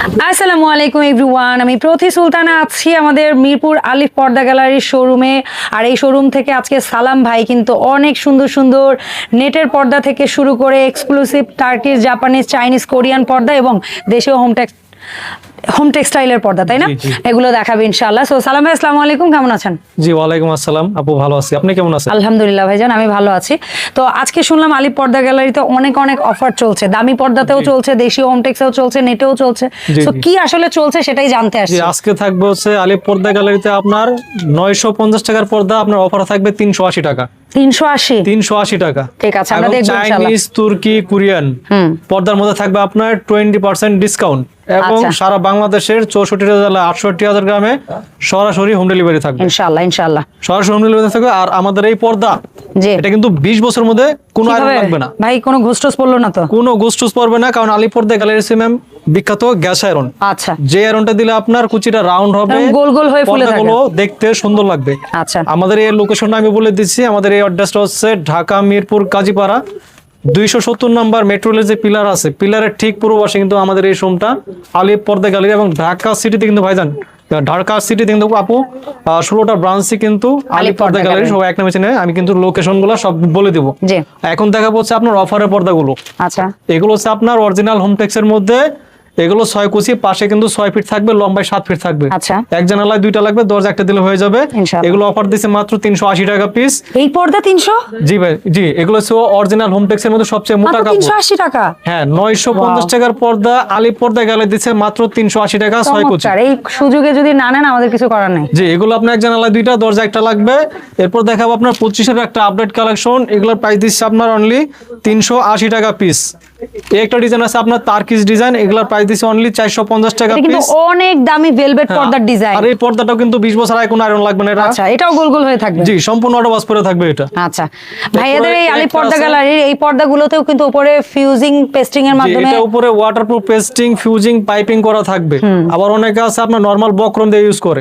আসসালামু আলাইকুম এভরিওয়ান, আমি প্রতি সুলতানা আছি আমাদের মিরপুর আলিফ পর্দা গ্যালারির শোরুমে। আর এই শোরুম থেকে আজকে সালাম ভাই কিন্তু অনেক সুন্দর সুন্দর নেটের পর্দা থেকে শুরু করে exclusive Turkish Japanese Chinese Korean পর্দা এবং দেশীয় হোম টেক্স হোম টেক্সটাইলের পর্দা তাই না। এগুলো দেখাবে ইনশাআল্লাহ। সো সালাম ভাই আসসালামু আলাইকুম কেমন আছেন? জি ওয়ালাইকুম আসসালাম। আপু ভালো আছি। আপনি কেমন আছেন? আলহামদুলিল্লাহ ভাইজান আমি ভালো আছি। তো আজকে শুনলাম আলিপ পর্দা গ্যালারিতে অনেক অনেক অফার চলছে। দামি পর্দাতেও চলছে দেশীয় হোম টেক্সেও চলছে নেটেও চলছে। তো কি আসলে চলছে সেটাই জানতে আসছি। আজকে থাকবে হচ্ছে আলিপ পর্দা গ্যালারিতে আপনার নয়শো পঞ্চাশ টাকার পর্দা আপনার অফার থাকবে তিনশো আশি টাকা। তিনশো আশি? তিনশো আশি টাকা। ঠিক আছে, আমরা এবং ইনশাআল্লাহ। চাইনিজ তুর্কি কোরিয়ান পর্দার মধ্যে থাকবে আপনার টোয়েন্টি পার্সেন্ট ডিসকাউন্ট এবং আচ্ছা। সারা বাংলাদেশের চৌষট্টি জেলা আটষট্টি হাজার গ্রামে সরাসরি হোম ডেলিভারি থাকবে। ইনশাআল্লাহ ইনশাআল্লাহ। সরাসরি হোম ডেলিভারি থাকবে আর আমাদের এই পর্দা এটা কিন্তু বিশ বছরের মধ্যে কোনো আয়রন? লাগবে না। ভাই কোনো ঘুষটুস পড়ল না তো? কোনো গোস্টুস পড়বে না কারণ আলিপর্দা গ্যালারি ম্যাম বিখ্যাত গ্যাস আয়রন আচ্ছা। যে আয়রনটা দিলে আপনার কুচিটা রাউন্ড হবে গোল গোল হয়ে ফুলে থাকে। দেখতে সুন্দর লাগবে। আচ্ছা। আমাদের এই লোকেশনটা আমি বলে দিচ্ছি আমাদের এই অ্যাড্রেসটা হচ্ছে ঢাকা মিরপুর কাজীপাড়া। দুইশো সত্তর নম্বর মেট্রো যে পিলার আছে পিলারের ঠিক পূর্ব পাশে কিন্তু আমাদের এই শোরুমটা আলিপ পর্দা গ্যালারি এবং ঢাকা সিটিতে কিন্তু ভাইজান ঢাকা সিটিতে কিন্তু আপু ষোলোটা ব্রাঞ্চে কিন্তু আলিপ পর্দা গ্যালারি সব এক নামে চিনে আমি কিন্তু লোকেশনগুলো সব বলে দিব। এখন দেখা হচ্ছে আপনার অফারের পর্দাগুলো। আচ্ছা। এগুলো হচ্ছে আপনার অরিজিনাল হোমটেক্সের মধ্যে এগুলো ছয় কুচি পাশে কিন্তু ছয় ফিট থাকবে লম্বায় সাত ফিট থাকবে। আচ্ছা। এক জানালায় দুইটা লাগবে দরজা একটা দিলে হয়ে যাবে। এগুলো অফার দিচ্ছে মাত্র তিনশো আশি টাকা পিস এই পর্দা তিনশো? জি ভাই জি এগুলো হচ্ছে অরিজিনাল হোমটেক্সের মধ্যে সবচেয়ে মোটা কাপড়। তিনশো আশি টাকা? হ্যাঁ নয়শো পঞ্চাশ টাকার পর্দা আলি পর্দা গেলে দিচ্ছে মাত্র তিনশো আশি টাকা ছয় কুচি। এই সুযোগে যদি না নেন আমাদের কিছু করার নেই। জি এগুলো আপনার এক জানালায় দুইটা দরজা একটা লাগবে। এরপর দেখাবো আপনার পঁচিশের একটা আপডেট কালেকশন এগুলোর প্রাইস দিচ্ছে আপনার অনলি তিনশো আশি টাকা পিস একটা ডিজাইন আছে আপনার তার্কিস ডিজাইন এগুলোর প্রাইস দিচ্ছে অনলি চারশো পঞ্চাশ টাকা এটা কিন্তু অনেক দামি ভেলভেট পর্দার ডিজাইন আর এই পর্দাটাও কিন্তু বিশ বছর আগে কোনো আয়রন লাগবে না এটা আচ্ছা এটাও গোল গোল হয়ে থাকবে। জি সম্পূর্ণ অটো বাস করে থাকবে এটা। আচ্ছা ভাইয়াদের এই আলি পর্দা গ্যালারির এই পর্দাগুলোতেও কিন্তু উপরে ফিউজিং পেস্টিং এর মাধ্যমে এটা উপরে ওয়াটারপ্রুফ পেস্টিং ফিউজিং পাইপিং করা থাকবে। আবার অনেকে আছে আপনার নরমাল বক্রম দিয়ে ইউজ করে।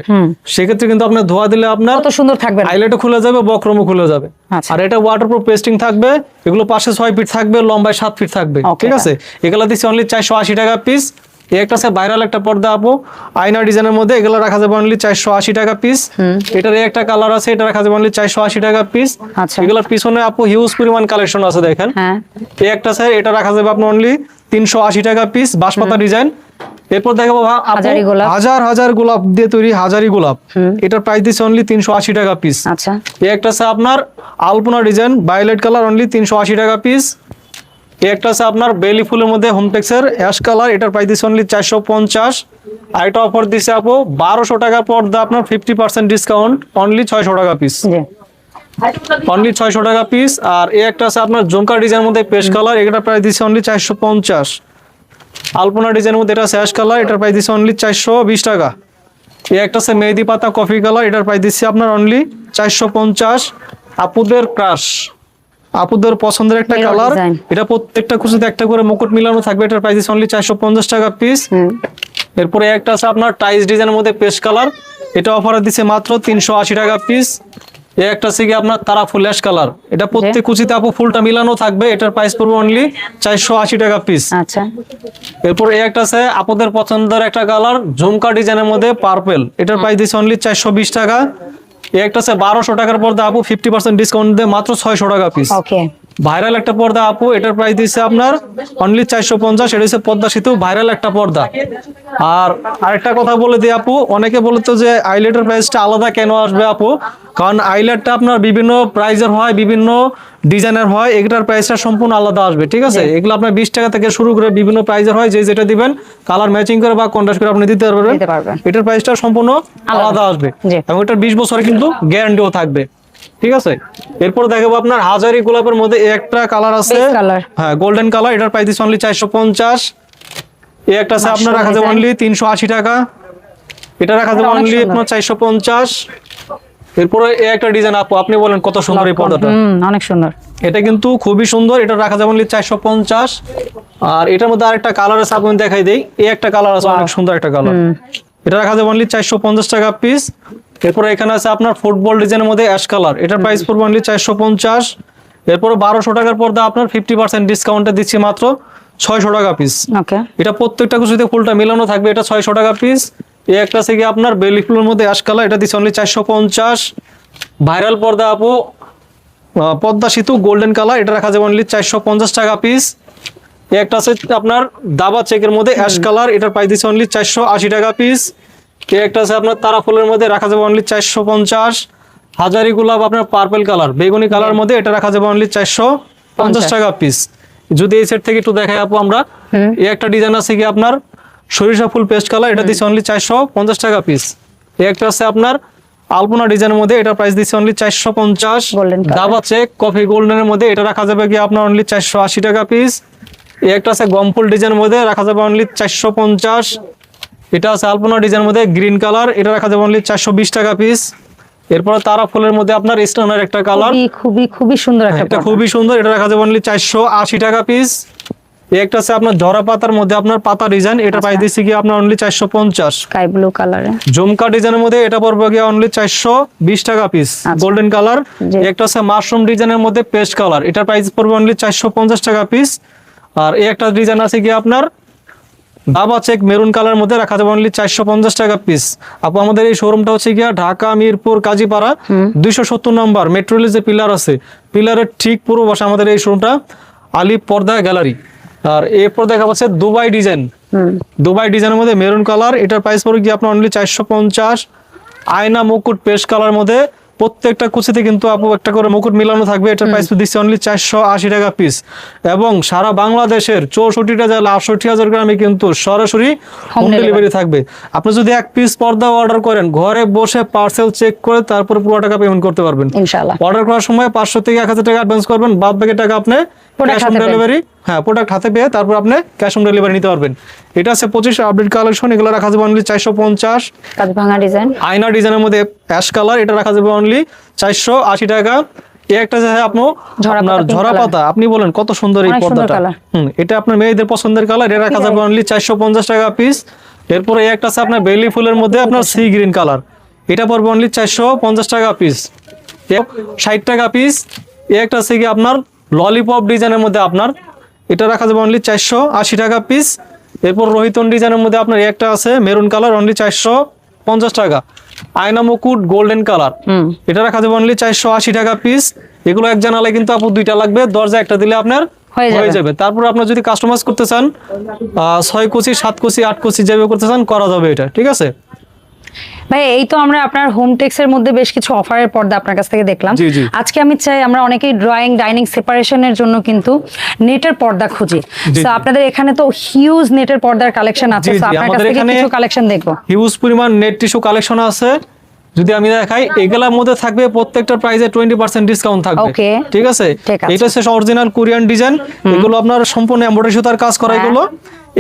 সেক্ষেত্রে কিন্তু আপনার ধোয়া দিলে আপনার কত সুন্দর থাকবে আইলেটও খুলে যাবে বক্রমও খুলে যাবে। আচ্ছা। আর এটা ওয়াটারপ্রুফ পেস্টিং থাকবে এগুলো পাশে ছয় ফিট থাকবে লম্বায় সাত ফিট থাকবে। ঠিক আছে? এগুলো দিচ্ছে অনলি চারশো আশি টাকা পিস একটা আছে ভাইরাল একটা পর্দা আপু। আয়না ডিজাইনের মধ্যে এগুলো রাখা যাবে অনলি চারশো আশি টাকা পিস এটার একটা কালার আছে এটা রাখা যাবে অনলি চারশো আশি টাকা পিস আচ্ছা। এগুলোর পিছনে আপু হিউজ পরিমাণ কালেকশন আছে দেখেন। হ্যাঁ। এই একটা স্যার এটা রাখা যাবে আপনার অনলি তিনশো আশি টাকা পিস বাঁশপাতা ডিজাইন এরপর দেখাবো হাজারি। হাজার গোলাপ দিয়ে তৈরি হাজারি গোলাপ। এটার প্রাইস দিচ্ছে অনলি তিনশো আশি টাকা পিস আচ্ছা। এই একটা আছে আপনার Alpana design violet colour only তিনশো আশি টাকা পিস একটা আছে আপনার বেলি ফুলের মধ্যে হোমটেক্সের অ্যাশ কালার এটার প্রাইস দিচ্ছে অনলি চারশো পঞ্চাশ। আর এটা অফার দিচ্ছে আপু বারোশো টাকার পর্দা আপনার ফিফটি পার্সেন্ট ডিসকাউন্ট অনলি ছয়শো টাকা পিস অনলি ছয়শো টাকা পিস আর এই একটা আছে আপনার জমকা ডিজাইনের মধ্যে পেস্ট কালার এটা প্রাইস দিচ্ছে অনলি চারশো পঞ্চাশ। আলপনা ডিজাইনের মধ্যে এটা স্যাশ কালার এটার প্রাইস দিচ্ছে অনলি চারশো বিশ টাকা। এই একটা আছে মেহেদি পাতা কফি কালার এটার প্রাইস দিচ্ছে আপনার অনলি চারশো পঞ্চাশ। আপুদের ক্রাশ আপুদের পছন্দের একটা কালার এটা প্রত্যেকটা খুশিতে একটা করে মুকুট মিলানো থাকবে। এটার প্রাইস অনলি চারশো পঞ্চাশ টাকা পিস এরপরে একটা আছে আপনার টাইস ডিজাইনের মধ্যে পেস্ট কালার এটা অফারে দিচ্ছে মাত্র তিনশো আশি টাকা পিস এই একটা আছে কি আপনার তারা ফুল অ্যাশ কালার এটা প্রত্যেক কুচিতে আপু ফুলটা মিলানো থাকবে। এটার প্রাইস পড়বে অনলি চারশো আশি টাকা পিস আচ্ছা। এরপর একটা আছে আপনাদের পছন্দের একটা কালার ঝুমকা ডিজাইনের মধ্যে পার্পেল এটার প্রাইস দিচ্ছে অনলি চারশো বিশ টাকা। একটা আছে বারোশো টাকার পর্দা আপু ফিফটি পার্সেন্ট ডিসকাউন্ট দিয়ে মাত্র ছয়শো টাকা পিস ওকে ভাইরাল একটা পর্দা আপু এটার প্রাইস দিচ্ছে আপনার অনলি চারশো পঞ্চাশ এটা হচ্ছে পদ্মা সেতু ভাইরাল একটা পর্দা। আর আরেকটা কথা বলে দিই আপু অনেকে বলতো যে আইলেটের প্রাইসটা আলাদা কেন আসবে আপু? কারণ আইলেটটা আপনার বিভিন্ন প্রাইজের হয় বিভিন্ন ডিজাইনের হয় এগুলোর প্রাইসটা সম্পূর্ণ আলাদা আসবে ঠিক আছে? এগুলো আপনার বিশ টাকা থেকে শুরু করে বিভিন্ন প্রাইজের হয় যে যেটা দিবেন কালার ম্যাচিং করে বা কন্ট্রাস্ট করে আপনি দিতে পারবেন। এটার প্রাইসটা সম্পূর্ণ আলাদা। আসবে। এবং এটার বিশ বছরে কিন্তু গ্যারান্টিও থাকবে। ঠিক আছে? এরপর দেখাবো আপনার হাজারি গোলাপের মধ্যে একটা কালার আছে। হ্যাঁ গোল্ডেন কালার এটার প্রাইস দিচ্ছে অনলি চারশো পঞ্চাশ। এই একটা আছে আপনার রাখা যাবে অনলি তিনশো আশি টাকা। এটা রাখা যাবে অনলি আপনার চারশো পঞ্চাশ। এরপরে এই একটা ডিজাইন আপু আপনি বলেন কত সুন্দর এই পর্দাটা? অনেক সুন্দর। এটা কিন্তু খুবই সুন্দর এটা রাখা যাবে অনলি চারশো পঞ্চাশ। আর এটার মধ্যে আরেকটা কালার আছে আপনি দেখাই দেই। এই একটা কালার আছে অনেক সুন্দর একটা কালার এটা রাখা যাবে অনলি চারশো পঞ্চাশ টাকা পিস এরপরে এখানে আছে আপনার ফুটবল ডিজাইনের মধ্যে অ্যাশ কালার এটার প্রাইস পড়বে অনলি চারশো পঞ্চাশ। এরপরে বারোশো টাকার পর্দা আপনার ফিফটি পার্সেন্ট ডিসকাউন্টে দিচ্ছি মাত্র ছয়শো টাকা পিস ওকে। এটা প্রত্যেকটা কুচিতে ফুলটা মেলানো থাকবে এটা ছয়শো টাকা পিস এই একটা আছে কি আপনার বেলি ফুলের মধ্যে অ্যাশ কালার এটা দিচ্ছে অনলি চারশো পঞ্চাশ। ভাইরাল পর্দা আপু পদ্মা সেতু গোল্ডেন কালার এটা রাখা যাবে অনলি চারশো পঞ্চাশ টাকা পিস এই একটা আছে আপনার দাবা চেকের মধ্যে অ্যাশ কালার এটার প্রাইস দিচ্ছে অনলি চারশো আশি টাকা পিস এই একটা আছে আপনার তারা ফুলের মধ্যে রাখা যাবে অনলি চারশো পঞ্চাশ। হাজারি গোলাপ আপনার পার্পেল কালার বেগুনি কালার মধ্যে এটা রাখা যাবে অনলি চারশো পঞ্চাশ টাকা পিস যদি এই সেট থেকে একটু দেখাই আপু আমরা এই একটা ডিজাইন আছে কি আপনার সরিষা ফুল পেস্ট কালার এটা দিচ্ছে অনলি চারশো পঞ্চাশ টাকা পিস এই একটা আছে আপনার আলপনা ডিজাইনের মধ্যে এটা প্রাইস দিচ্ছে অনলি চারশো পঞ্চাশ। দাবা চেক কফি গোল্ডেনের মধ্যে এটা রাখা যাবে কি আপনার অনলি চারশো আশি টাকা পিস এই একটা আছে গমফুল ডিজাইনের মধ্যে রাখা যাবে অনলি চারশো পঞ্চাশ। এটা আছে আলপনা ডিজাইনের মধ্যে গ্রিন কালার। এটা রাখা যাবে অনলি চারশো বিশ টাকা পিস এরপর তারা ফুলের মধ্যে আপনার স্টোনের একটা কালার। খুবই খুবই সুন্দর একটা খুবই সুন্দর। এটা রাখা যাবে অনলি চারশো আশি টাকা পিস একটা আছে আপনার জরা পাতার মধ্যে আপনার পাতা ডিজাইন। এটা আচ্ছা। প্রাইস দিচ্ছি কি আপনার অনলি চারশো পঞ্চাশ। স্কাই ব্লু কালারে জমকা ডিজাইনের মধ্যে এটা পড়বে গিয়ে অনলি চারশো বিশ টাকা পিস গোল্ডেন কালার একটা আছে মাশরুম ডিজাইনের মধ্যে পেস্ট কালার এটার প্রাইস পড়বে অনলি চারশো পঞ্চাশ টাকা পিস আর এই একটা ডিজাইন আছে কি আপনার দাবা চেক মেরুন কালার মধ্যে রাখা যাবে অনলি চারশো পঞ্চাশ টাকা পিস আপু আমাদের এই শোরুমটা হচ্ছে গিয়া ঢাকা মিরপুর কাজীপাড়া দুইশো সত্তর নম্বর মেট্রো রেলের যে পিলার আছে পিলারের ঠিক পুরো বসে আমাদের এই শোরুমটা আলি পর্দা গ্যালারি আর এরপর দেখা যাচ্ছে দুবাই ডিজাইন দুবাই ডিজাইনের মধ্যে মেরুন কালার এটার প্রাইস পড়ে গিয়ে আপনার অনলি চারশো পঞ্চাশ। আয়না মুকুট পেস্ট কালার মধ্যে প্রত্যেকটা কুচিতে কিন্তু আপু একটা করে মুকুট মিলানো থাকবে। এটার প্রাইস দিচ্ছে অনলি চারশো আশি টাকা পিস এবং সারা বাংলাদেশের চৌষট্টিটা জেলা আটষট্টি হাজার গ্রামে কিন্তু সরাসরি হোম ডেলিভারি থাকবে। আপনি যদি এক পিস পর্দা অর্ডার করেন ঘরে বসে পার্সেল চেক করে তারপরে পুরো টাকা পেমেন্ট করতে পারবেন। অর্ডার করার সময় পাঁচশো থেকে এক হাজার টাকা অ্যাডভান্স করবেন। বাদ বাকি টাকা আপনি ক্যাশ অন ডেলিভারি হ্যাঁ প্রোডাক্ট হাতে পেয়ে তারপর আপনি ক্যাশ অন ডেলিভারি নিতে পারবেন। এটা আছে পঁচিশ আপডেট কালেকশন এগুলো রাখা যাবে অনলি চারশো পঞ্চাশ। ডিজাইন আয়না ডিজাইনের মধ্যে অ্যাশ কালার এটা রাখা যাবে অনলি চারশো আশি টাকা। একটা আপনি আপনার ঝরা পাতা আপনি বলেন কত সুন্দর এই পর্দাটা। হুম এটা আপনার মেয়েদের পছন্দের কালার এটা রাখা যাবে অনলি চারশো পঞ্চাশ টাকা পিস এরপরে একটা আছে আপনার বেলি ফুলের মধ্যে আপনার সি গ্রিন কালার এটা পড়বে অনলি চারশো পঞ্চাশ টাকা পিস ষাট টাকা পিস এই একটা আছে কি আপনার ললিপপ ডিজাইনের মধ্যে আপনার এটা রাখা যাবে অনলি চারশো আশি টাকা পিস এরপর রোহিতন ডিজাইনের মধ্যে আপনার একটা আছে মেরুন কালার অনলি চারশো পঞ্চাশ টাকা। আয়না মুকুট গোল্ডেন কালার এটা রাখা যাবে অনলি চারশো আশি টাকা পিস এগুলো এক জানালে কিন্তু আপু দুইটা লাগবে দরজা একটা দিলে আপনার হয়ে যাবে। তারপর আপনার যদি কাস্টমাইজ করতে চান ছয় কোচি সাত কোচি আট কোচি যেভাবে করতে চান করা যাবে এটা ঠিক আছে? ভাই এই তো আমরা আপনার হোম টেক্স এর মধ্যে বেশ কিছু অফারের পর্দা আপনার কাছ থেকে দেখলাম। আজকে আমি চাই আমরা অনেকেই ড্রয়িং ডাইনিং সেপারেশনের জন্য কিন্তু নেটের পর্দা খুঁজি। তো আপনাদের এখানে তো হিউজ নেটের পর্দার কালেকশন আছে। আপনার কাছ থেকে কিছু কালেকশন দেখব। হিউজ পরিমাণ নেট টিস্যু কালেকশন আছে। যদি আমি দেখাই এগুলার মধ্যে থাকবে প্রত্যেকটা প্রাইসে টোয়েন্টি পার্সেন্ট ডিসকাউন্ট থাকবে. ঠিক আছে? এটা হচ্ছে অরিজিনাল কোরিয়ান ডিজাইন এগুলো আপনার সম্পূর্ণ এমব্রয়ডারি সুতার কাজ করা হ্যাঁ। এগুলো।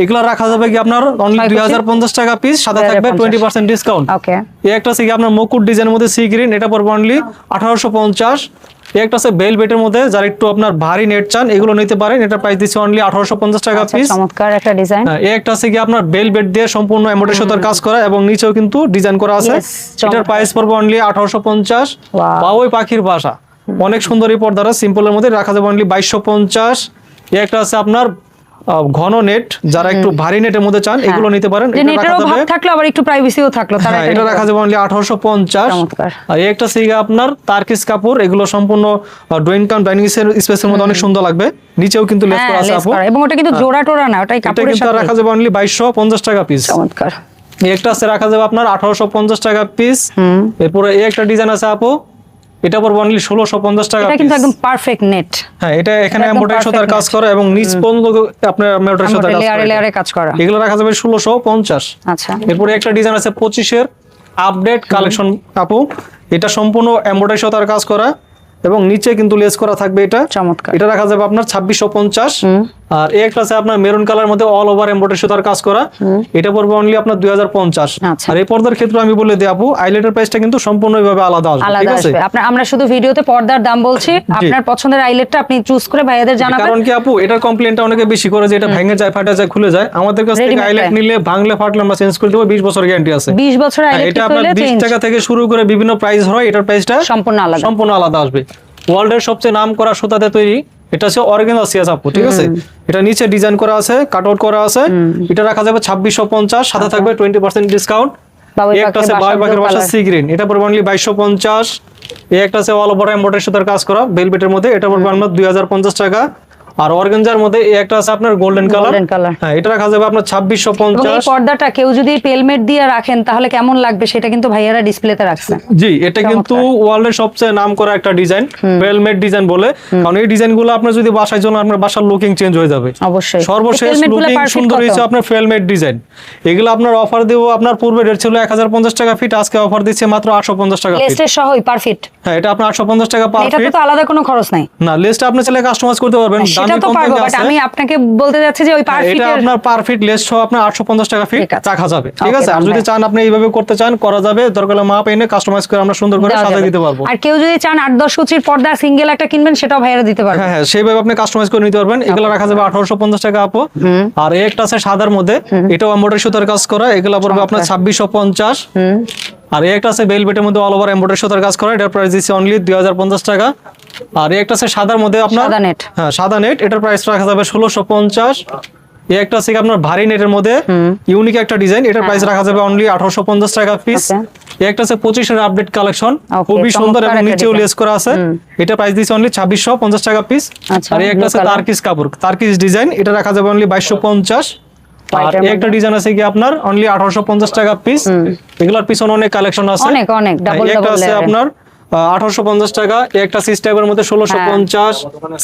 এগুলা রাখা যাবে কি আপনার অনলি ছয় দুই কুচি? হাজার পঞ্চাশ টাকা পিস সাথে থাকবে 2050 টোয়েন্টি পার্সেন্ট ডিসকাউন্ট ওকে এই একটা আছে কি আপনার মুকুট ডিজাইনের মধ্যে সি গ্রিন এটা পড়বে অনলি আঠারোশো পঞ্চাশ। এই একটা আছে বেল বেটের মধ্যে যারা একটু আপনার ভারী নেট চান এগুলো নিতে পারেন। এটা প্রাইস দিচ্ছে অনলি আঠারোশো পঞ্চাশ টাকা আচ্ছা পিস চমৎকার একটা ডিজাইন হ্যাঁ, এই একটা আছে কি আপনার বেল বেড দিয়ে সম্পূর্ণ এমব্রয়ডারি সুতার কাজ করা এবং নিচেও কিন্তু ডিজাইন করা আছে। এটার। প্রাইস পড়বে অনলি আঠারোশো পঞ্চাশ। Wow. বা ওই পাখির বাসা। অনেক সুন্দর এই পর্দাটা সিম্পলের মধ্যে রাখা যাবে অনলি বাইশশো পঞ্চাশ। এই একটা আছে আপনার ঘন নেট যারা একটু ভারী নেটের মধ্যে চান এগুলো নিতে পারেন। নেটেরও ভাব থাকল আবার একটু প্রাইভেসিও থাকল তারা হ্যাঁ এটা রাখা যাবে অনলি আঠারোশো পঞ্চাশ। চমৎকার। আর একটা সিগা আপনার তার্কিস কাপড় এগুলো সম্পূর্ণ ড্রয়িং কাম ডাইনিং স্পেসের মধ্যে অনেক সুন্দর লাগবে। নিচেও কিন্তু লেস হ্যাঁ করা আছে আপু। এবং ওটা কিন্তু জোড়া টোড়া না ওটাই কাপড়ের সাথে। রাখা যাবে অনলি বাইশশো পঞ্চাশ টাকা পিস চমৎকার। একটা আছে রাখা যাবে আপনার আঠারোশো পঞ্চাশ টাকা পিস এরপরে এই একটা ডিজাইন আছে আপু। এটা পড়বে অনলি ষোলোশো পঞ্চাশ টাকা এটা কিন্তু একদম পারফেক্ট নেট হ্যাঁ এটা এখানে এমব্রয়ডারি সুতার কাজ করে এবং নিচ পর্যন্ত আপনার এমব্রয়ডারি সুতার কাজ লেয়ারে লেয়ারে কাজ করা। এগুলো রাখা যাবে ষোলোশো পঞ্চাশ। আচ্ছা। এরপরে একটা ডিজাইন আছে পঁচিশের আপডেট কালেকশন আপু। এটা সম্পূর্ণ এমব্রয়ডারি সুতার কাজ করা। এবং নিচে কিন্তু লেস করা থাকবে এটা। চমৎকার। এটা রাখা যাবে আপনার ছাব্বিশশো পঞ্চাশ। আর এই একটা আছে আপনার মেরুন কালার মধ্যে অল ওভার এমব্রয়ডারি সুতার কাজ করা। এটা পড়বে অনলি আপনার দুই হাজার পঞ্চাশ। আচ্ছা। আর এই পর্দার ক্ষেত্রে আমি বলে দিই আপু আইলেটের প্রাইসটা কিন্তু সম্পূর্ণভাবে আলাদা আসবে ঠিক আছে? আপনার আমরা শুধু ভিডিওতে পর্দার দাম বলছি। আপনার পছন্দের আইলেটটা আপনি চুজ করে ভাইয়াদের জানাবেন। কারণ কি আপু এটার কমপ্লেনটা অনেকে বেশি করে যে এটা ভেঙে যায় ফাটা যায় খুলে যায়। আমাদের কাছ থেকে আইলেট নিলে ভাঙলে ফাটলে আমরা চেঞ্জ করে দেবো বিশ বছর গ্যারান্টি আছে। 20 বছর আইলেট এটা আপনার হলে বিশ চেঞ্জ টাকা থেকে শুরু করে বিভিন্ন প্রাইস হয় এটার প্রাইসটা সম্পূর্ণ আলাদা। সম্পূর্ণ আলাদা আসবে। ওয়ার্ল্ডের সবচেয়ে নাম করা সুতাতে তৈরি। এটা হচ্ছে অরিজিনাল সিয়াস আপু ঠিক আছে? এটা নিচে ডিজাইন করা আছে কাট আউট করা আছে। এটা রাখা যাবে ছাব্বিশশো পঞ্চাশ সাথে থাকবে টোয়েন্টি পার্সেন্ট ডিসকাউন্ট একটা আছে বাই পাখির বাসা সি গ্রিন এটা পড়বে অনলি বাইশশো পঞ্চাশ। এই একটা আছে অল ওভার এম্বয়ডারি সুতার কাজ করা বেলবেটের মধ্যে এটা পড়বে আপনার দুই হাজার পঞ্চাশ টাকা। আর অর্গেঞ্জার মধ্যে এই একটা আছে আপনার গোল্ডেন কালার হ্যাঁ এটা রাখা যাবে আপনার ছাব্বিশশো এবং এই পঞ্চাশ পর্দাটা কেউ যদি পেলমেট দিয়ে রাখেন তাহলে কেমন লাগবে সেটা কিন্তু ভাইয়ারা ডিসপ্লেতে রাখছে। জি এটা কিন্তু ওয়ার্ল্ডের সবচেয়ে নাম করা একটা ডিজাইন ওয়েলমেড ডিজাইন বলে। কারণ এই ডিজাইনগুলো আপনার যদি বাসায় জন্য আপনার বাসার লুকিং চেঞ্জ হয়ে যাবে। অবশ্যই। সর্বশেষ লুকিং সুন্দর হয়েছে আপনার ফেলমেড ডিজাইন এগুলো আপনার অফার দেবো আপনার পূর্বে রেট ছিল এক হাজার পঞ্চাশ টাকা ফিট আজকে অফার দিচ্ছে মাত্র আটশো পঞ্চাশ টাকা ফিট লেস্টের সহই পারফেক্ট হ্যাঁ এটা আপনার আটশো পঞ্চাশ টাকা পার ফিট তো আলাদা কোনো খরচ নাই। না লিস্ট আপনি চাইলে কাস্টমাইজ করতে পারবেন। দামি তো পারব বাট আমি আপনাকে বলতে যাচ্ছি যে ওই হ্যাঁ, এটা আপনার পার ফিট লেস সহ আপনার আটশো পঞ্চাশ টাকা ফিট রাখা যাবে। ঠিক আছে? আর যদি চান আপনি এইভাবে করতে চান করা যাবে। দরকার হলে মাপ এনে কাস্টমাইজ করে আমরা সুন্দর করে সাজিয়ে দিতে পারব। আর কেউ যদি চান আট দশ কুচির পর্দা সিঙ্গেল একটা কিনবেন সেটাও ভাইয়ারা দিতে পারবে। হ্যাঁ হ্যাঁ সেইভাবে আপনি কাস্টমাইজ করে নিতে পারবেন। এগুলো রাখা যাবে আঠারোশো পঞ্চাশ টাকা আপু। আর একটা আছে সাদার মধ্যে। এটাও এম্বয়ডারি সুতার কাজ করা। এগুলো পড়বে আপনার ছাব্বিশশো পঞ্চাশ। আর এই একটা আছে বেলবেটের মধ্যে অল ওভার এম্বয়ডারি সুতার কাজ করা এটার প্রাইস দিচ্ছে অনলি দুই হাজার পঞ্চাশ টাকা। আর এই একটা আছে সাদার মধ্যে আপনার সাদা net। হ্যাঁ সাদা নেট এটার প্রাইস রাখা যাবে ষোলোশো পঞ্চাশ। এই একটা আছে আপনার ভারী নেটের মধ্যে ইউনিক একটা ডিজাইন এটার প্রাইস রাখা যাবে অনলি আঠারোশো পঞ্চাশ টাকা পিস এই একটা আছে পঁচিশের আপডেট কালেকশন খুবই সুন্দর এবং নিচেও লেস করা আছে। এটা প্রাইস দিচ্ছে অনলি ছাব্বিশশো পঞ্চাশ টাকা পিস আচ্ছা, আর এই একটা আছে। তার্কিস কাপড় তার্কিস ডিজাইন এটা রাখা যাবে অনলি বাইশশো পঞ্চাশ। আর একটা ডিজাইন আছে কি আপনার? অনলি আঠারোশো পঞ্চাশ টাকা পিস এগুলোর পিছনে অনেক কালেকশন আছে। অনেক, অনেক, হ্যাঁ, এই একটা double আছে আপনার আঠারোশো পঞ্চাশ টাকা। একটা সিস্টেমের মধ্যে ষোলোশো পঞ্চাশ।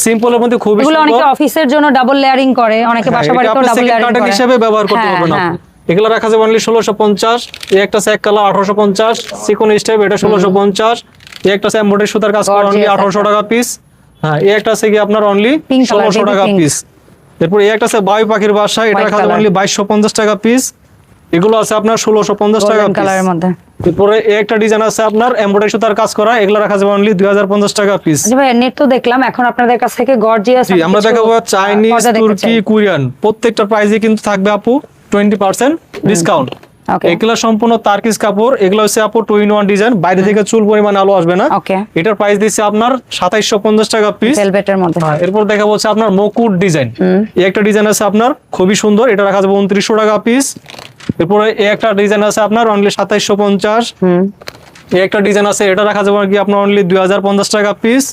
সিম্পলের মধ্যে খুবই এগুলো অনেকে অফিসের জন্য ডাবল লেয়ারিং করে অনেকে হ্যাঁ, ডাবল লেয়ারিং করে। হিসেবে ব্যবহার করতে হ্যাঁ, পারবেন হ্যাঁ। আপনি। এগুলো রাখা যাবে অনলি ষোলোশো পঞ্চাশ। এই একটা এক কালার আঠারোশো পঞ্চাশ। সিকোন স্টেপ এটা ষোলোশো পঞ্চাশ। এই একটা সুতার কাজ করা অনলি আঠারোশো টাকা পিস হ্যাঁ এই একটা আছে কি আপনার অনলি ষোলোশো টাকা পিস এরপর এই একটা আছে বায়ু পাখির বাসা এটা রাখা যাবে অনলি বাইশশো পঞ্চাশ টাকা পিস এগুলো আছে আপনার ষোলোশো পঞ্চাশ টাকা পিস কালারের মধ্যে। এরপরে এই একটা ডিজাইন আছে আপনার এমব্রয়ডারি সুতার কাজ করা এগুলো রাখা যাবে অনলি দুই হাজার পঞ্চাশ টাকা পিস আচ্ছা ভাই নেট তো দেখলাম এখন আপনাদের কাছ থেকে গর্জিয়াস জি আমরা দেখাবো চাইনিজ তুর্কি কোরিয়ান প্রত্যেকটা প্রাইসে কিন্তু থাকবে আপু টোয়েন্টি পার্সেন্ট ডিসকাউন্ট Okay. এগুলো সম্পূর্ণ তার্কিস কাপড় এগুলো হচ্ছে আপু টু ইন ওয়ান ডিজাইন বাইরে থেকে চুল পরিমাণ আলো আসবে না. এটার প্রাইস দিচ্ছে আপনার সাতাইশশো পঞ্চাশ টাকা পিস ভেলভেটের মধ্যে। এরপর দেখা হচ্ছে আপনার মকুট ডিজাইন এই একটা ডিজাইন আছে আপনার খুবই সুন্দর। এটা রাখা যাবে উনত্রিশশো টাকা পিস এরপরে এই একটা ডিজাইন আছে আপনার অনলি সাতাইশশো পঞ্চাশ। এই একটা ডিজাইন আছে এটা রাখা যাবে কি আপনার অনলি দুই হাজার পঞ্চাশ টাকা পিস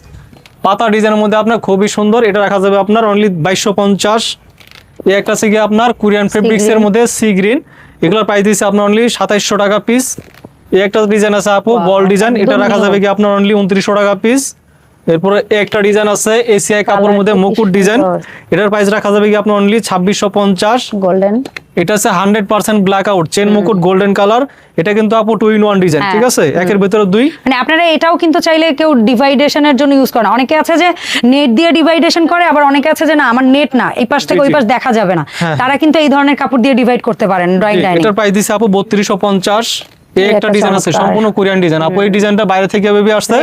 পাতা ডিজাইনের মধ্যে আপনার খুবই সুন্দর। এটা রাখা যাবে আপনার অনলি বাইশশো পঞ্চাশ। এই একটা আছে কি আপনার কোরিয়ান ফেব্রিক্স এর মধ্যে সি গ্রিন এগুলোর প্রাইস দিচ্ছে আপনার অনলি সাতাইশশো টাকা পিস এই একটা ডিজাইন আছে আপু বল ডিজাইন এটা রাখা যাবে কি আপনার অনলি উনত্রিশশো টাকা পিস এরপরে একটা ডিজাইন আছে এসিআই কাপড়ের মধ্যে মুকুট ডিজাইন এটার প্রাইস রাখা যাবে কি আপনার অনলি ছাব্বিশশো পঞ্চাশ। গোল্ডেন এটা আছে hundred percent black out chain মুকুট গোল্ডেন কালার এটা কিন্তু আপু টু ইন ওয়ান ডিজাইন। ঠিক আছে? একের ভেতরে দুই। মানে আপনারা এটাও কিন্তু চাইলে কেউ ডিভাইডেশনের জন্য ইউজ করে না। অনেকে আছে যে নেট দিয়ে ডিভাইডেশন করে আবার অনেকে আছে যে না আমার নেট না এই পাশ থেকে ওই পাশ দেখা যাবে না। হ্যাঁ। তারা কিন্তু এই ধরনের কাপড় দিয়ে ডিভাইড করতে পারেন ড্রয়িং ডাইনিং এটার প্রাইস দিছে আপু বত্রিশশো পঞ্চাশ। এই একটা ডিজাইন আছে সম্পূর্ণ কোরিয়ান ডিজাইন আপু এই ডিজাইনটা বাইরে থেকে ভেবে আসছে।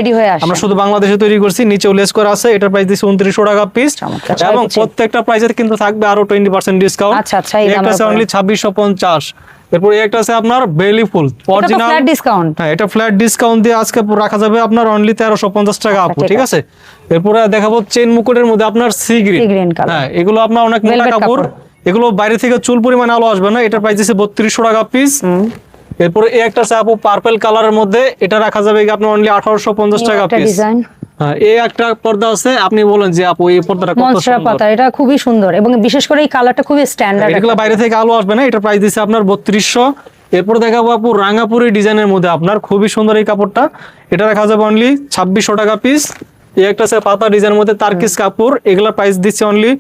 আমরা শুধু বাংলাদেশে তৈরি করছি নিচেও লেস করা আছে এটার প্রাইস দিচ্ছে উনত্রিশশো টাকা পিস এবং প্রত্যেকটা প্রাইসের কিন্তু থাকবে আরও টোয়েন্টি পার্সেন্ট ডিসকাউন্ট আচ্ছা, আচ্ছা, এই আছে। অনলি ছাব্বিশশো পঞ্চাশ। এরপর একটা আছে আপনার বেলি ফুল অরিজিনাল ফ্ল্যাট ডিসকাউন্ট হ্যাঁ এটা ফ্ল্যাট ডিসকাউন্ট দিয়ে আজকে রাখা যাবে আপনার অনলি তেরোশো পঞ্চাশ টাকা আপু আচ্ছা, ঠিক আছে। এরপরে দেখাবো চেন মুকুটের মধ্যে আপনার সি গ্রিন। হ্যাঁ এগুলো আপনার অনেক মোটা কাপড়। এগুলো বাইরে থেকে চুল পরিমাণ আলো আসবে না এটা প্রাইস দিচ্ছে বত্রিশশো টাকা পিস এরপরে এই একটা আছে আপু পার্পল কালারের মধ্যে এটা রাখা যাবে কি আপনার অনলি আঠারোশো পঞ্চাশ টাকা একটা পিস হ্যাঁ এই একটা পর্দা আছে আপনি বলেন যে আপু এই পর্দাটা কত সুন্দর। পাতা এটা খুবই সুন্দর এবং বিশেষ করে এই কালারটা খুবই স্ট্যান্ডার্ড এগুলো বাইরে থেকে আলো আসবে না এটা প্রাইস দিছে আপনার বত্রিশশো। এরপর দেখাবো আপু রাঙ্গাপুরি ডিজাইনের মধ্যে আপনার খুবই সুন্দর এই কাপড়টা। এটা রাখা যাবে অনলি ছাব্বিশশো টাকা পিস এই একটা আছে পাতা ডিজাইনের মধ্যে তার্কিস কাপড় এগুলা প্রাইস দিচ্ছে অনলি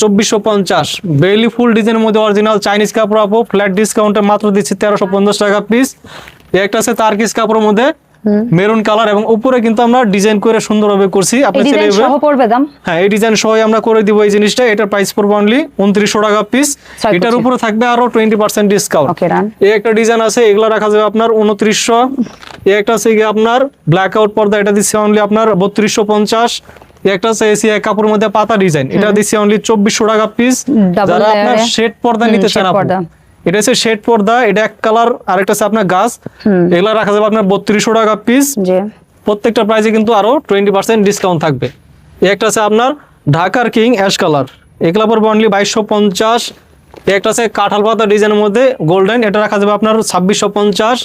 চব্বিশশো পঞ্চাশ। বেলি ফুল ডিজাইনের মধ্যে অরিজিনাল চাইনিজ কাপড় আপু ফ্ল্যাট ডিসকাউন্টে মাত্র দিচ্ছে তেরোশো পঞ্চাশ টাকা পিস এই একটা আছে তার্কিস কাপড়ের মধ্যে মেরুন কালার এবং উপরে কিন্তু আমরা ডিজাইন করে সুন্দরভাবে করছি। আপনি এই চাইলে ডিজাইন সহ পড়বে দাম? হ্যাঁ এই ডিজাইন সহ আমরা করে দিব এই জিনিসটা। এটার প্রাইস পড়বে অনলি উনত্রিশশো টাকা পিস এটার উপরে থাকবে আরও টোয়েন্টি পার্সেন্ট ডিসকাউন্ট ওকে রান এই একটা ডিজাইন আছে এগুলা রাখা যাবে আপনার উনত্রিশশো। এই একটা আছে আপনার ব্ল্যাক আউট পর্দা এটা দিচ্ছে অনলি আপনার বত্রিশশো পঞ্চাশ। এই একটা আছে এসি কাপড়ের মধ্যে পাতা ডিজাইন এটা দিচ্ছে অনলি চব্বিশশো টাকা পিস যারা আপনার শেড পর্দা নিতে চান। এটা হচ্ছে শেড পর্দা এটা এক কালার আরেকটা আছে আপনার গাছ। এগুলো রাখা যাবে আপনার বত্রিশশো টাকা পিস প্রত্যেকটা প্রাইসে কিন্তু আরও টোয়েন্টি পার্সেন্ট ডিসকাউন্ট থাকবে। একটা আছে আপনার ঢাকার কিং অ্যাশ কালার এগুলা পড়বে অনলি বাইশশো পঞ্চাশ। একটা আছে কাঁঠাল পাতা ডিজাইনের মধ্যে গোল্ডেন এটা রাখা যাবে আপনার ছাব্বিশশো পঞ্চাশ।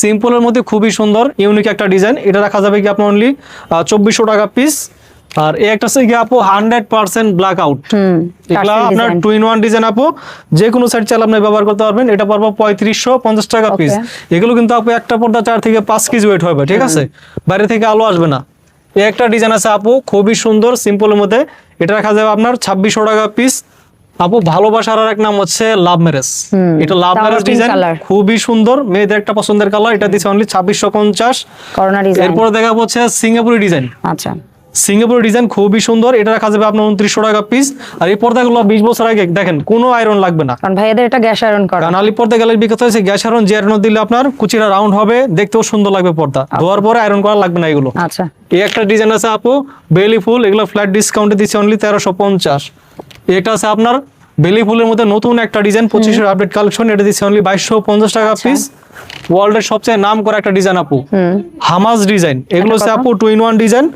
সিম্পলের মধ্যে খুবই সুন্দর ইউনিক একটা ডিজাইন এটা রাখা যাবে কি আপনার অনলি চব্বিশশো টাকা পিস আর এই একটা আছে কি আপু হান্ড্রেড পার্সেন্ট ব্ল্যাক আউট এগুলা আপনার। টু ইন ওয়ান ডিজাইন আপু যে কোনো সাইড চাল আপনি ব্যবহার করতে পারবেন। এটা পড়ব পঁয়ত্রিশশো পঞ্চাশ টাকা পিস এগুলো কিন্তু আপু একটা পর্দা চার থেকে পাঁচ কেজি ওয়েট হবে ঠিক আছে? বাইরে থেকে আলো আসবে না। এই একটা ডিজাইন আছে আপু খুবই সুন্দর সিম্পলের মধ্যে। এটা রাখা যাবে আপনার ছাব্বিশশো টাকা পিস আপু ভালোবাসার আর এক নাম হচ্ছে লাভ ম্যারেজ এটা লাভ ম্যারেজ ডিজাইন খুবই সুন্দর। মেয়েদের একটা পছন্দের কালার এটা দিচ্ছে অনলি ছাব্বিশশো পঞ্চাশ। এরপরে দেখা হচ্ছে সিঙ্গাপুরি ডিজাইন আচ্ছা। সিঙ্গাপুর ডিজাইন খুবই সুন্দর। এটা রাখা যাবে আপনার উনত্রিশশো টাকা পিস আর এই পর্দাগুলো বিশ বছর আগে দেখেন কোনো আয়রন লাগবে না। কারণ ভাইয়াদের এটা গ্যাস আয়রন করা। কারণ আলি পর্দা গেলে বিখ্যাত হয়েছে গ্যাস আয়রন যে আয়রন দিলে আপনার কুচিরা রাউন্ড হবে দেখতেও সুন্দর লাগবে পর্দা। ধোয়ার পরে আয়রন করা লাগবে না এগুলো। আচ্ছা। এই একটা ডিজাইন আছে আপু বেলি ফুল এগুলো ফ্ল্যাট ডিসকাউন্টে দিচ্ছে অনলি তেরোশো পঞ্চাশ। এটা আছে আপনার বেলি ফুলের মধ্যে নতুন একটা ডিজাইন পঁচিশের আপডেট কালেকশন এটা দিচ্ছে অনলি বাইশশো পঞ্চাশ টাকা পিস ওয়ার্ল্ডের সবচেয়ে নাম করা একটা ডিজাইন আপু। হামাজ ডিজাইন এগুলো হচ্ছে আপু টু ইন ওয়ান ডিজাইন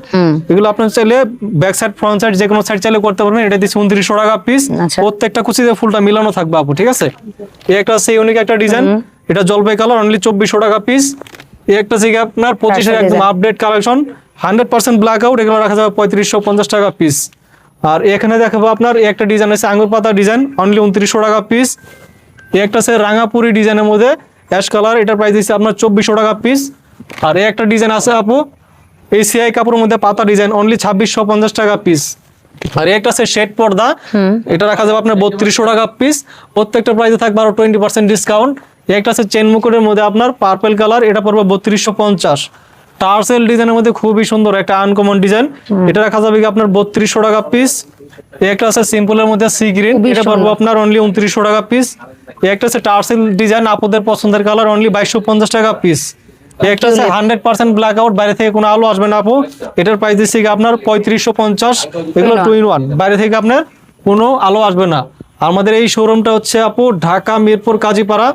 এগুলো আপনার চাইলে ব্যাক সাইড ফ্রন্ট সাইড যে কোনো সাইড চাইলে করতে পারবেন। এটা দিচ্ছে উনত্রিশশো টাকা পিস আচ্ছা। প্রত্যেকটা কুচিতে ফুলটা মিলানো থাকবে আপু ঠিক আছে? এই একটা আছে ইউনিক একটা ডিজাইন এটা জলপাই কালার অনলি চব্বিশশো টাকা পিস এই একটা থেকে আপনার পঁচিশের একদম update collection hundred percent black out এগুলো রাখা যাবে পঁয়ত্রিশশো পঞ্চাশ টাকা পিস আর এখানে দেখাবো আপনার একটা ডিজাইন আছে আঙ্গুর পাতা ডিজাইন অনলি উনত্রিশশো টাকা পিস একটা আছে রাঙাপুরি ডিজাইনের মধ্যে অ্যাশ কালার এটার প্রাইস দিচ্ছে আপনার চব্বিশশো টাকা পিস আর একটা ডিজাইন আছে আপু এই সিআই কাপড়ের মধ্যে পাতা ডিজাইন অনলি ছাব্বিশশো পঞ্চাশ টাকা পিস আর একটা আছে শেড পর্দা এটা রাখা যাবে আপনার বত্রিশশো টাকা পিস প্রত্যেকটা প্রাইসে থাকবে আরও টোয়েন্টি পার্সেন্ট ডিসকাউন্ট একটা আছে চেন মুকুটের মধ্যে আপনার পার্পেল কালার এটা পড়বে বত্রিশশো পঞ্চাশ। টার্সেল ডিজাইনের মধ্যে খুবই সুন্দর একটা আনকমন ডিজাইন এটা রাখা যাবে কি আপনার বত্রিশশো টাকা পিস একটা আছে সিম্পলের মধ্যে সি গ্রিন এটা পারব আপনার অনলি উনত্রিশশো টাকা পিস একটা আছে টার্সেল ডিজাইন আপনাদের পছন্দের কালার অনলি বাইশশো পঞ্চাশ টাকা পিস একটা আছে হান্ড্রেড পার্সেন্ট ব্ল্যাক আউট বাইরে থেকে কোনো আলো আসবে না আপু। এটার প্রাইস দিচ্ছি কি আপনার পঁয়ত্রিশশো পঞ্চাশ। এগুলো টু ইন ওয়ান বাইরে থেকে আপনার কোনো আলো আসবে না। আমাদের এই শোরুমটা হচ্ছে আপু ঢাকা মিরপুর কাজীপাড়া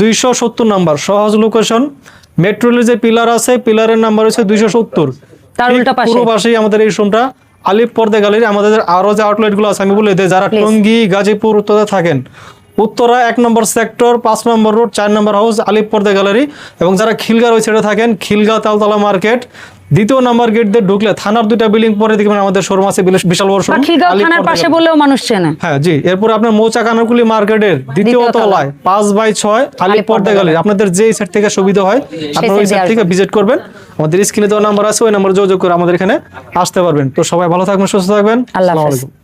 দুইশো সত্তর নাম্বার। সহজ লোকেশন মেট্রো রেলের যে পিলার আছে পিলারের নাম্বার হচ্ছে দুইশো সত্তর। পুরো পাশেই আমাদের এই শোরুমটা আলিপ পর্দা গ্যালারি আমাদের আরও যে আউটলেটগুলো আছে আমি বলে দিই যারা টঙ্গী গাজীপুর উত্তরে থাকেন উত্তরা এক নম্বর সেক্টর পাঁচ নম্বর রোড চার নম্বর হাউস আলিপ পর্দা গ্যালারি। এবং যারা খিলগা রয়েছে থাকেন খিলগা তালতলা মার্কেট দ্বিতীয় নাম্বার গেট দিয়ে ঢুকলে থানার দুইটা বিল্ডিং পরে দেখবেন আমাদের শোরুম আছে বিশাল বড় শোরুম থানার পাশে বললেও মানুষ চেনে। হ্যাঁ জি এরপর আপনার মৌচা কানারকুলি মার্কেটের দ্বিতীয় তলায়। পাঁচ বাই ছয় খালি পর্দা পর্দা আপনাদের যে সেট থেকে সুবিধা হয় আপনার ওই সাইড সেট থেকে ভিজিট করবেন। আমাদের স্ক্রিনে দেওয়া নাম্বার আছে ওই নাম্বার যোগাযোগ করে আমাদের এখানে আসতে পারবেন। তো সবাই ভালো থাকবেন সুস্থ থাকবেন। আল্লাহ আসসালামু। আলাইকুম।